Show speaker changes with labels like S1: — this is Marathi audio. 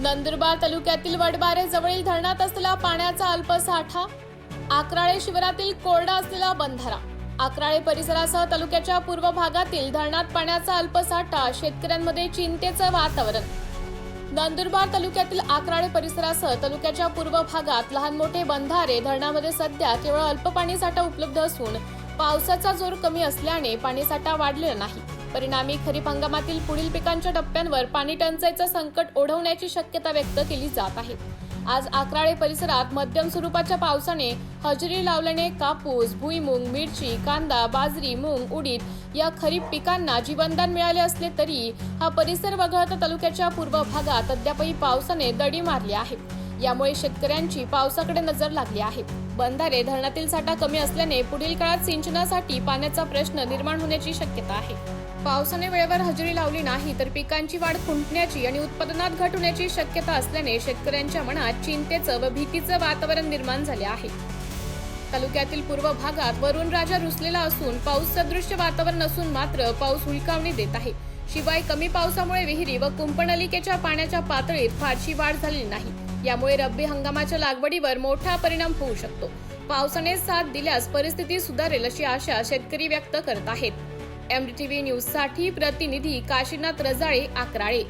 S1: नंदुरबार तालुक्यातील वडबारे जवळील धरणात असलेला पाण्याचा अल्पसाठा आक्राळे शिवारातील कोरडा असलेला बंधारा आक्राळे परिसरासह तालुक्याच्या पूर्व भागातील धरणात पाण्याचा अल्पसाठा शेतकऱ्यांमध्ये चिंतेचं वातावरण. नंदुरबार तालुक्यातील आक्राळे परिसरासह तालुक्याच्या पूर्व भागात लहान मोठे बंधारे धरणामध्ये सध्या केवळ अल्प पाणीसाठा उपलब्ध असून पावसाचा जोर कमी असल्याने पाणीसाठा वाढलेला नाही. परिणामी खरीप हंगामातील पुढील पिकांच्या टप्प्यांवर पाणी टंचाईचं संकट ओढवण्याची शक्यता व्यक्त केली जात आहे. आज आक्राळे परिसरात मध्यम स्वरूपाच्या पावसाने हजेरी लावल्याने कापूस भुईमूग मिरची कांदा बाजरी मूग उडीद या खरीप पिकांना जीवनदान मिळाले असले तरी हा परिसर वगळता तालुक्याच्या पूर्व भागात अद्यापही पावसाने दडी मारली आहे. यामुळे शेतकऱ्यांची पावसाकडे नजर लागली आहे. बंधारे धरणातील साठा कमी असल्याने पुढील काळात सिंचनासाठी पाण्याचा प्रश्न निर्माण होण्याची शक्यता आहे. पावसाने वेळेवर हजेरी लावली नाही तर पिकांची वाढ खुंटण्याची आणि उत्पादनात घट होण्याची शक्यता असल्याने शेतकऱ्यांच्या मनात चिंतेचं व भीतीचं वातावरण निर्माण झाले आहे. तालुक्यातील पूर्व भागात वरुण राजा रुसलेला असून पाऊस सदृश्य वातावरण असून मात्र पाऊस हुलकावणी देत आहे. शिवाय कमी पावसामुळे विहिरी व कुंपणलिकेच्या पाण्याच्या पातळीत फारशी वाढ झालेली नाही. यामुळे रब्बी हंगामाच्या लागवडीवर मोठा परिणाम होऊ शकतो. पावसाने साथ दिल्यास परिस्थिती सुधारेल अशी आशा शेतकरी व्यक्त करत आहेत. एमडीटीव्ही न्यूजसाठी प्रतिनिधी काशीनाथ रजाळे आकराळे